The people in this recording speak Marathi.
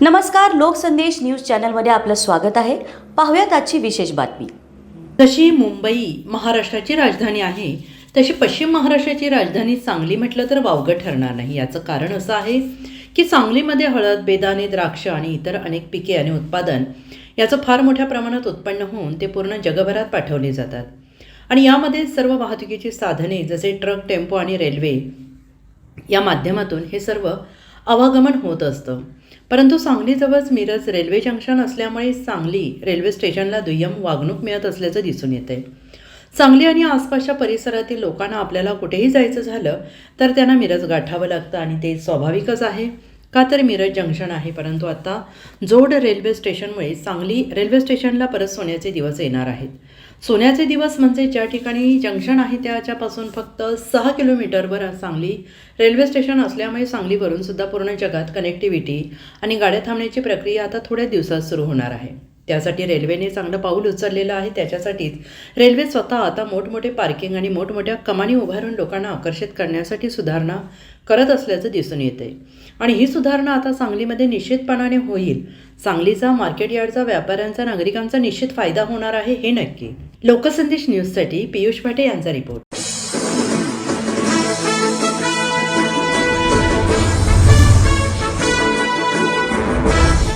नमस्कार लोकसंदेश न्यूज चॅनलमध्ये आपलं स्वागत आहे. पाहूयात आजची विशेष बातमी. जशी मुंबई महाराष्ट्राची राजधानी आहे तशी पश्चिम महाराष्ट्राची राजधानी सांगली म्हटलं तर वावगं ठरणार नाही. याचं कारण असं आहे की सांगलीमध्ये हळद बेदाणे द्राक्ष आणि इतर अनेक पिके आणि उत्पादन याचं फार मोठ्या प्रमाणात उत्पन्न होऊन ते पूर्ण जगभरात पाठवले जातात. आणि यामध्ये सर्व वाहतुकीची साधने जसे ट्रक टेम्पो आणि रेल्वे या माध्यमातून हे सर्व आवागमन होत असतं. परंतु सांगलीजवळच मिरज रेल्वे जंक्शन असल्यामुळे सांगली रेल्वे स्टेशनला दुय्यम वागणूक मिळत असल्याचं दिसून येते. सांगली आणि आसपासच्या परिसरातील लोकांना आपल्याला कुठेही जायचं झालं तर त्यांना मिरज गाठावं लागतं आणि ते स्वाभाविकच आहे. का तर मिरज जंक्शन आहे परंतु आता जोड रेल्वे स्टेशनमुळे सांगली रेल्वे स्टेशनला परत सोन्याचे दिवस येणार आहेत. सोन्याचे दिवस म्हणजे ज्या ठिकाणी जंक्शन आहे त्याच्यापासून फक्त सहा किलोमीटरवर सांगली रेल्वे स्टेशन असल्यामुळे सांगलीवरून सुद्धा पूर्ण जगात कनेक्टिव्हिटी आणि गाड्या थांबण्याची प्रक्रिया आता थोड्या दिवसात सुरू होणार आहे. त्यासाठी रेल्वेने चांगलं पाऊल उचललेलं आहे. त्याच्यासाठीच रेल्वे स्वतः आता मोठमोठे पार्किंग आणि मोठमोठ्या कमानी उभारून लोकांना आकर्षित करण्यासाठी सुधारणा करत असल्याचं दिसून येते आणि ही सुधारणा आता सांगलीमध्ये निश्चितपणाने होईल. सांगलीचा मार्केट यार्डचा व्यापाऱ्यांचा नागरिकांचा निश्चित फायदा होणार आहे हे नक्की. लोकसंदेश न्यूजसाठी पियुष भाटे यांचा रिपोर्ट.